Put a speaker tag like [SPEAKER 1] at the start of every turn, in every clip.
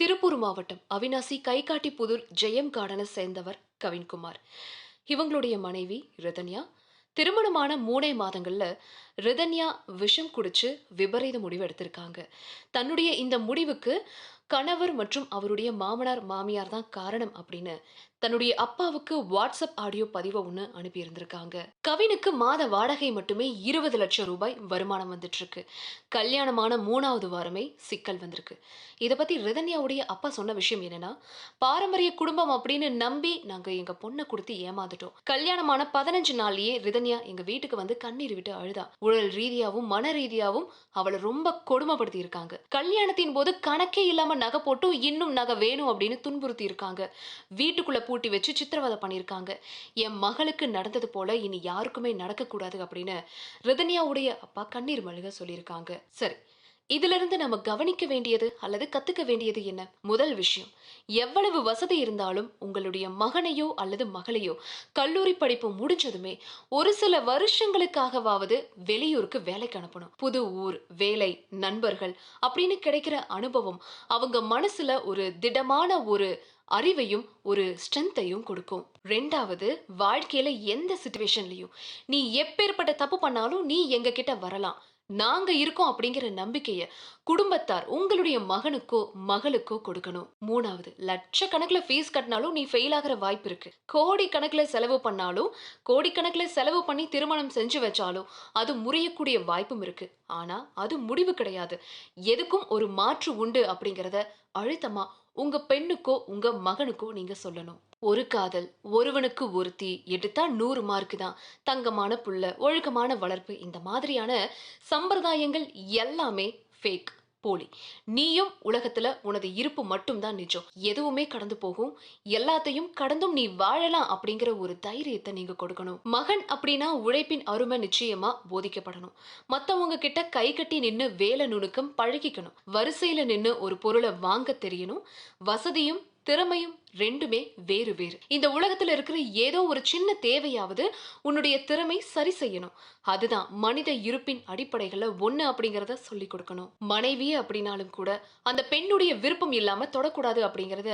[SPEAKER 1] திருப்பூர் மாவட்டம் அவினாசி கைகாட்டி புதூர் ஜெயம் கார்டனை சேர்ந்தவர் கவின்குமார். இவங்களுடைய மனைவி ரதன்யா திருமணமான மூணே மாதங்கள்ல ரிதன்யா விஷம் குடிச்சு விபரீத முடிவு எடுத்திருக்காங்க. தன்னுடைய இந்த முடிவுக்கு கணவர் மற்றும் அவருடைய மாமனார் மாமியார் தான் காரணம் அப்படின்னு தன்னுடைய அப்பாவுக்கு வாட்ஸ்அப் ஆடியோ பதிவை ஒன்று அனுப்பியிருந்திருக்காங்க கவினுக்கு மாத வாடகை மட்டுமே இருபது லட்சம் ரூபாய் வருமானம் வந்துட்டு இருக்கு கல்யாணமான மூணாவது வாரமே சிக்கல் வந்திருக்கு. இதை பத்தி ரிதன்யாவுடைய அப்பா சொன்ன விஷயம் என்னன்னா பாரம்பரிய குடும்பம் அப்படின்னு நம்பி நாங்க எங்க பொண்ணை கொடுத்து ஏமாந்துட்டோம். கல்யாணமான பதினஞ்சு நாள்லயே ரிதன்யா எங்க வீட்டுக்கு வந்து கண்ணீர் விட்டு அழுதா. உடல் ரீதியாவும் மன ரீதியாவும் அவளை ரொம்ப கொடுமைப்படுத்தி இருக்காங்க கல்யாணத்தின் போது கணக்கே இல்லாம நகை போட்டும் இன்னும் நகை வேணும் அப்படின்னு துன்புறுத்தி இருக்காங்க வீட்டுக்குள்ள பூட்டி வச்சு சித்திரவதை பண்ணியிருக்காங்க. என் மகளுக்கு நடந்தது போல இனி யாருக்குமே நடக்கக்கூடாது அப்படின்னு ரிதன்யாவுடைய அப்பா கண்ணீர் மல்க சொல்லியிருக்காங்க. சரி இதுல இருந்து நம்ம கவனிக்க வேண்டியது அல்லது கத்துக்க வேண்டியது என்ன? முதல் விஷயம் எவ்வளவு வசதி இருந்தாலும் உங்களுடைய மகனையோ அல்லது மகளையோ கல்லூரி படிப்பு முடிஞ்சதுமே ஒரு சில வருஷங்களுக்காகவாவது வெளியூருக்கு வேலைக்கு அனுப்பணும். புது ஊர் வேலை நண்பர்கள் அப்படின்னு கிடைக்கிற அனுபவம் அவங்க மனசுல ஒரு திடமான ஒரு அறிவையும் ஒரு ஸ்ட்ரென்த்தையும் கொடுக்கும். ரெண்டாவது வாழ்க்கையில எந்த சுச்சுவேஷன்லயும் நீ எப்பேற்பட்ட தப்பு பண்ணாலும் நீ எங்க கிட்ட வரலாம். நாங்க இருக்கோம் அப்படிங்கிற நம்பிக்கைய குடும்பத்தார் உங்களுடைய மகனுக்கோ மகளுக்கோ கொடுக்கணும். மூணாவது லட்சக்கணக்கில் ஃபீஸ் கட்டினாலும் நீ ஃபெயில் ஆகிற வாய்ப்பு இருக்கு. கோடிக்கணக்கில் செலவு பண்ணாலும் கோடிக்கணக்கில் செலவு பண்ணி திருமணம் செஞ்சு வச்சாலும் அது முறியக்கூடிய வாய்ப்பும் இருக்கு. ஆனா அது முடிவு கிடையாது. எதுக்கும் ஒரு மாற்று உண்டு அப்படிங்கிறத அழுத்தமா உங்க பெண்ணுக்கோ உங்க மகனுக்கோ நீங்க சொல்லணும். ஒரு காதல் ஒருவனுக்கு ஒருத்தி எடுத்தா நூறு மார்க்கு தான். தங்கமான புள்ள ஒழுக்கமான வளர்ப்பு இந்த மாதிரியான சம்பிரதாயங்கள் எல்லாமே ஃபேக் போலி. நீயும் உலகத்துல உனது இருப்பு மட்டும்தான் நிஜம். எதுவுமே கடந்து போகும். எல்லாத்தையும் கடந்தும் நீ வாழலாம் அப்படிங்கிற ஒரு தைரியத்தை நீங்க கொடுக்கணும். மகன் அப்படின்னா உழைப்பின் அருமை நிச்சயமா போதிக்கப்படணும். மத்தவங்க கிட்ட கை கட்டி நின்னு வேலை நுணுக்கம் பழகிக்கணும். வரிசையில நின்னு ஒரு பொருளை வாங்க தெரியணும். வசதியும் திறமையும் ரெண்டுமே வேறு வேறு. இந்த உலகத்துல இருக்கிற ஏதோ ஒரு சின்ன தேவையாவது உன்னுடைய திறமை சரி செய்யணும். அதுதான் மனித இருப்பின் அடிப்படைகள்ல ஒண்ணு அப்படிங்கறத சொல்லி கொடுக்கணும். மனைவியே அப்படின்னாலும் கூட அந்த பெண்ணுடைய விருப்பம் இல்லாம தொடக்கூடாது அப்படிங்கறத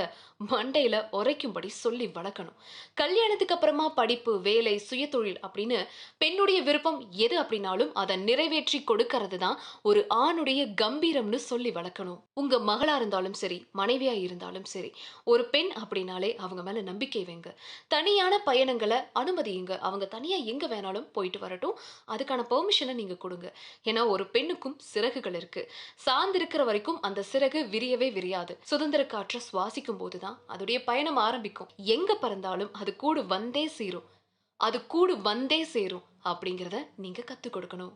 [SPEAKER 1] மண்டையில உரைக்கும்படி சொல்லி வளர்க்கணும். கல்யாணத்துக்கு அப்புறமா படிப்பு வேலை சுயதொழில் அப்படின்னு பெண்ணுடைய விருப்பம் எது அப்படின்னாலும் அதை நிறைவேற்றி கொடுக்கறது தான் ஒரு ஆணுடைய கம்பீரம்னு சொல்லி வளர்க்கணும். உங்க மகளா இருந்தாலும் சரி மனைவியா இருந்தாலும் சரி ஒரு பெண் அப்படின்னாலே அவங்க மேல நம்பிக்கை வைங்க. தனியான பயணங்களை அனுமதியுங்க. அவங்க தனியா எங்க வேணாலும் போயிட்டு வரட்டும். அதுக்கான பெர்மிஷனை நீங்க கொடுங்க. ஏன்னா ஒரு பெண்ணுக்கும் சிறகுகள் இருக்கு. சார்ந்திருக்கிற வரைக்கும் அந்த சிறகு விரியவே விரியாது. சுதந்திர காற்றை சுவாசிக்கும் போதுதான் அதோடைய பயணம் ஆரம்பிக்கும். எங்க பறந்தாலும் அது கூடு வந்தே சேரும். அது கூடு வந்தே சேரும் அப்படிங்கிறத நீங்க கற்றுக் கொடுக்கணும்.